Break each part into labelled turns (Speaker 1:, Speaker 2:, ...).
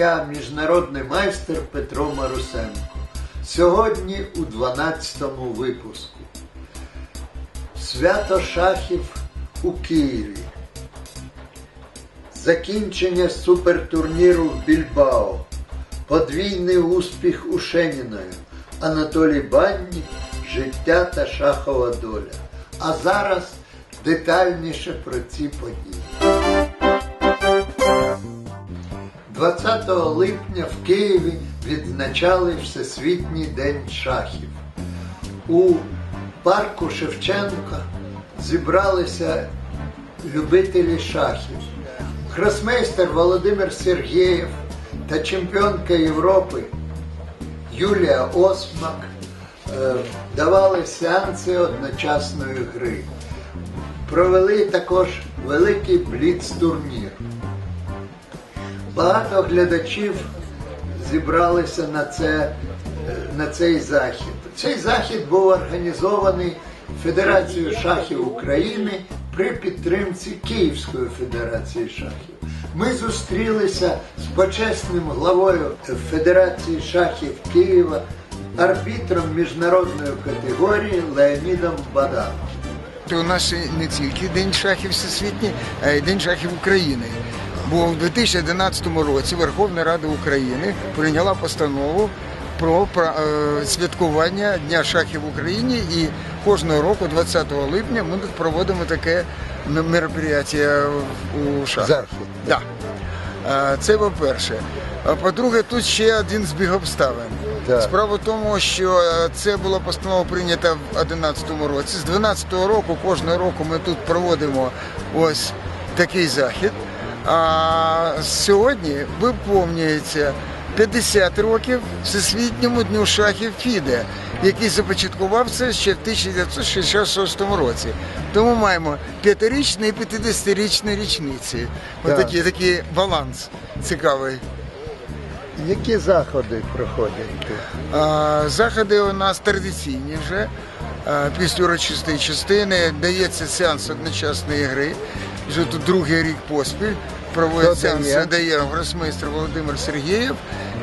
Speaker 1: я, міжнародний майстер Петро Марусенко. Сьогодні у 12-му випуску. Свято шахів у Києві. Закінчення супертурніру в Більбао. Подвійний успіх у Шеніною. Анатолій Баннік, життя та шахова доля. А зараз детальніше про ці події. 20 липня в Києві відзначали Всесвітній день шахів. У парку Шевченка зібралися любителі шахів. Гросмейстер Володимир Сергєєв та чемпіонка Європи Юлія Осмак е, давали сеанси одночасної гри. Провели також великий бліц-турнір. Багато глядачів зібралися на, це, е, на цей захід. Цей захід був організований Федерацією шахів України при підтримці Київської Федерації шахів. Ми зустрілися з почесним главою Федерації шахів Києва, арбітром міжнародної категорії Леонідом Баданом.
Speaker 2: У нас не тільки День шахів всесвітній, а й День шахів України. Бо в 2011 році Верховна Рада України прийняла постанову про е, святкування Дня шахів в Україні і кожного року, 20 липня, ми тут проводимо таке мероприятие у шахах. Да. Е, Це по-перше. А по-друге, тут ще один збіг обставин.
Speaker 1: Так.
Speaker 2: Справа в тому, що е, це була постанова прийнята в 2011 році. З 2012 року, кожного року ми тут проводимо ось такий захід. А сьогодні виповнюється 50 років Всесвітньому дню шахів Фіде, який започаткувався ще в 1966 році. Тому маємо п'ятирічні і 50-річні річниці. Ось
Speaker 1: Так.
Speaker 2: такий, такий баланс цікавий.
Speaker 1: Які заходи проходять тут?
Speaker 2: А, Заходи у нас традиційні вже. А, Після урочистої частини дається сеанс одночасної гри. Вже тут другий рік поспіль. Проводить сеанс
Speaker 1: дає?
Speaker 2: гросмейстер Володимир Сергієв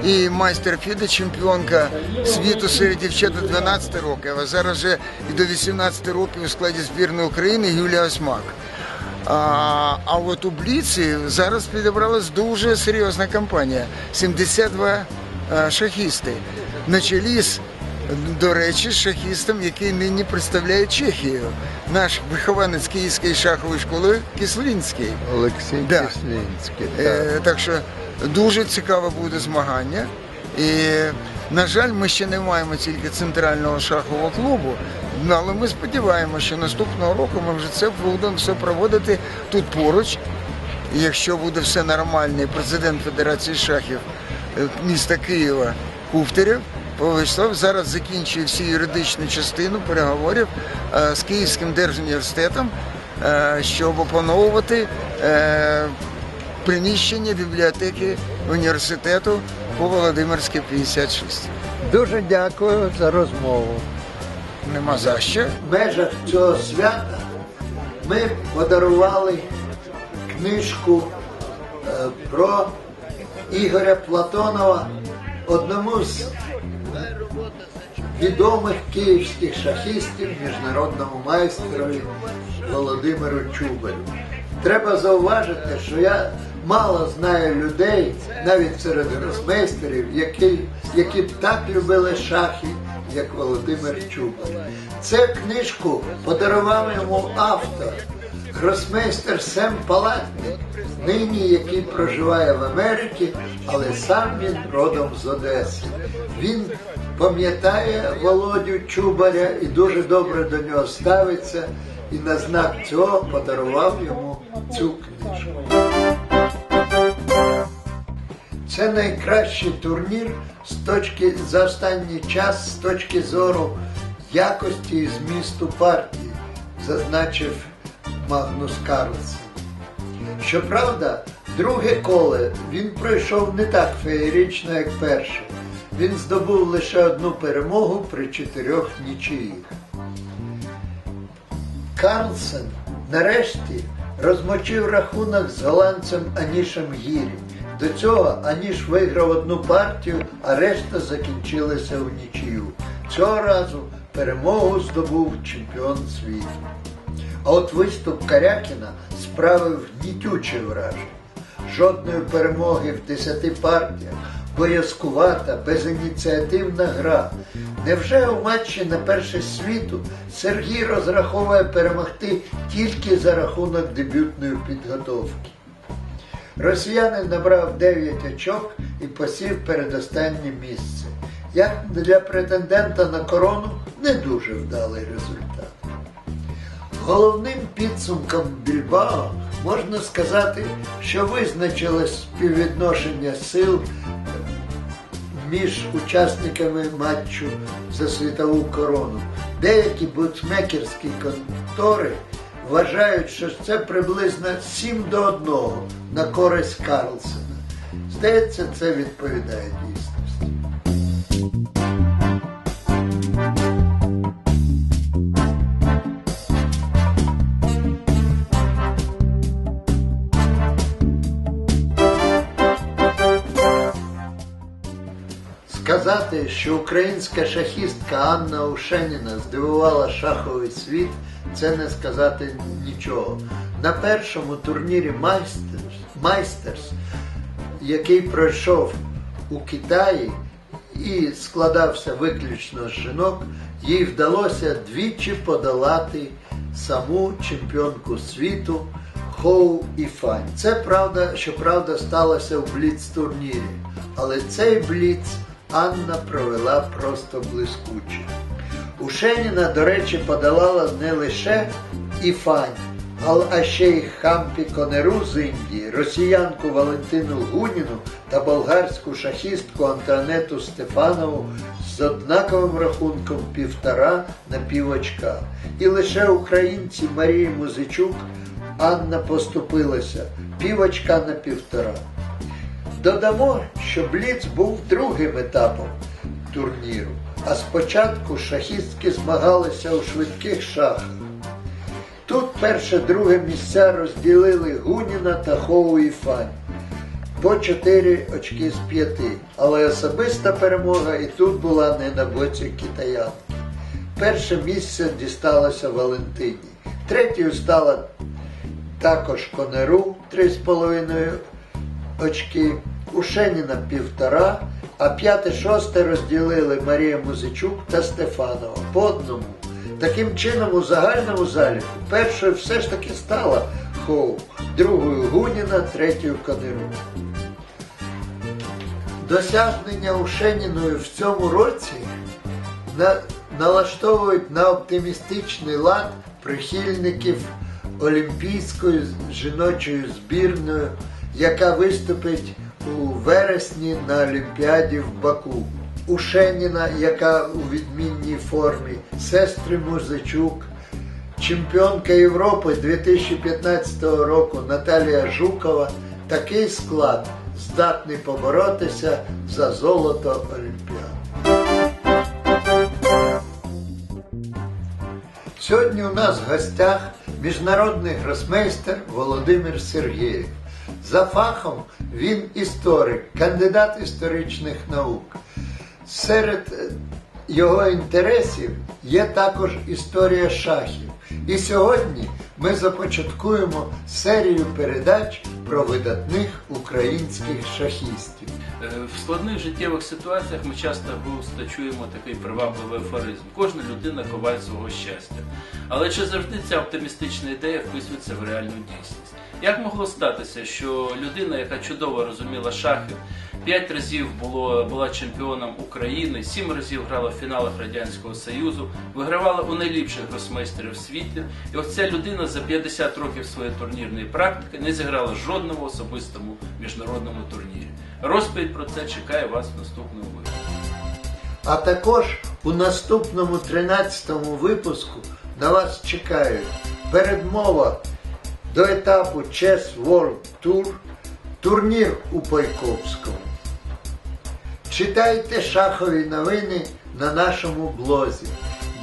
Speaker 2: і майстер Фіде, чемпіонка світу серед дівчат до 12 років, а зараз вже і до 18 років у складі збірної України Юлія Осмак. А, а от у Бліці зараз підібралась дуже серйозна кампанія. 72 а, шахісти. На чолі з, до речі, шахістом, який нині представляє Чехію. Наш вихованець Київської шахової школи Кислинський.
Speaker 1: Олексій
Speaker 2: Да.
Speaker 1: Кислинський.
Speaker 2: Е, так що дуже цікаве буде змагання. І, на жаль, ми ще не маємо тільки центрального шахового клубу, але ми сподіваємося, що наступного року ми вже це будемо все проводити тут поруч. І якщо буде все нормально, і президент Федерації шахів е, міста Києва Куфтерєв Вячеслав зараз закінчує всю юридичну частину переговорів е, з Київським держуніверситетом, е, щоб опановувати е, приміщення бібліотеки університету по Володимирській 56.
Speaker 1: Дуже дякую за розмову.
Speaker 2: Нема за що.
Speaker 1: В межах цього свята ми подарували книжку про Ігоря Платонова, одному з відомих київських шахістів, міжнародному майстрові Володимиру Чубарю. Треба зауважити, що я мало знаю людей, навіть серед гросмейстерів, які, які так любили шахи, як Володимир Чубар. Цю книжку подарував йому автор, гросмейстер Сем Палатний, нині який проживає в Америці, але сам він родом з Одеси. Він пам'ятає Володю Чубаря і дуже добре до нього ставиться, і на знак цього подарував йому цю книжку. Це найкращий турнір з точки за останній час з точки зору якості і змісту партії, зазначив Магнус Карлсен. Щоправда, друге коле він пройшов не так феєрично, як перше. Він здобув лише одну перемогу при чотирьох нічиїх. Карлсен нарешті розмочив рахунок з голландцем Анішем Гірі. До цього Аніш виграв одну партію, а решта закінчилася в нічию. Цього разу перемогу здобув чемпіон світу. А от виступ Карякіна справив гнітюче враження. Жодної перемоги в десяти партіях, боязкувата, безініціативна гра. Невже у матчі на перше світу Сергій розраховує перемогти тільки за рахунок дебютної підготовки? Росіянин набрав 9 очок і посів передостаннє місце. Як для претендента на корону не дуже вдалий результат. Головним підсумком Більбао можна сказати, що визначилось співвідношення сил між учасниками матчу за світову корону. Деякі букмекерські контори вважають, що це приблизно 7 до 1 на користь Карлсона. Здається, це відповідає дійсності. Сказати, що українська шахістка Анна Ушеніна здивувала шаховий світ, це не сказати нічого. На першому турнірі Майстерс, Майстерс який пройшов у Китаї і складався виключно з жінок, їй вдалося двічі подолати саму чемпіонку світу Хоу і Фань. Це правда, що правда сталося в бліц-турнірі, але цей бліц Анна провела просто блискуче. Ушеніна, до речі, подолала не лише Іфань, а ще й Хампі Конеру з Індії, росіянку Валентину Гуніну та болгарську шахістку Антуанету Стефанову з однаковим рахунком півтора на півочка. І лише українці Марії Музичук Анна поступилася півочка на півтора. Додамо, що Бліц був другим етапом турніру, а спочатку шахістки змагалися у швидких шахах. Тут перше-друге місця розділили Гуніна та Хоу і Фань по 4 очки з 5, але особиста перемога і тут була не на боці китаянки. Перше місце дісталося Валентині. Третьою стала також Конеру 3,5 очки, у Шеніна півтора, а п'яте-шосте розділили Марія Музичук та Стефанова по одному. Таким чином, у загальному заліку першою все ж таки стала Хоу, другою Гуніна, третьою Конеру. Досягнення Ушеніною в цьому році на, налаштовують на оптимістичний лад прихильників Олімпійської жіночої збірної, яка виступить у вересні на Олімпіаді в Баку. Ушеніна, яка у відмінній формі, сестри Музичук, чемпіонка Європи 2015 року Наталія Жукова, такий склад здатний поборотися за золото Олімпіади. Сьогодні у нас в гостях міжнародний гросмейстер Володимир Сергєєв. За фахом він історик, кандидат історичних наук. Серед е, його інтересів є також історія шахів. І сьогодні ми започаткуємо серію передач про видатних українських шахістів.
Speaker 3: Е, В складних життєвих ситуаціях ми часто густо чуємо такий привабливий афоризм. Кожна людина коваль свого щастя. Але чи завжди ця оптимістична ідея вписується в реальну дійсність? Як могло статися, що людина, яка чудово розуміла шахи, п'ять разів було, була чемпіоном України, сім разів грала в фіналах Радянського Союзу, вигравала у найліпших гросмейстерів світу, і ось ця людина за 50 років своєї турнірної практики не зіграла жодному особистому міжнародному турнірі. Розповідь про це чекає вас в наступному випуску.
Speaker 1: А також у наступному 13-му випуску на вас чекають передмова до етапу Chess World Tour, турнір у Пайковському. Читайте шахові новини на нашому блозі.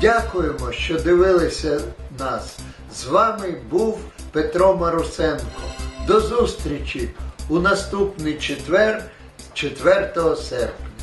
Speaker 1: Дякуємо, що дивилися нас. З вами був Петро Марусенко. До зустрічі у наступний четвер, 4 серпня.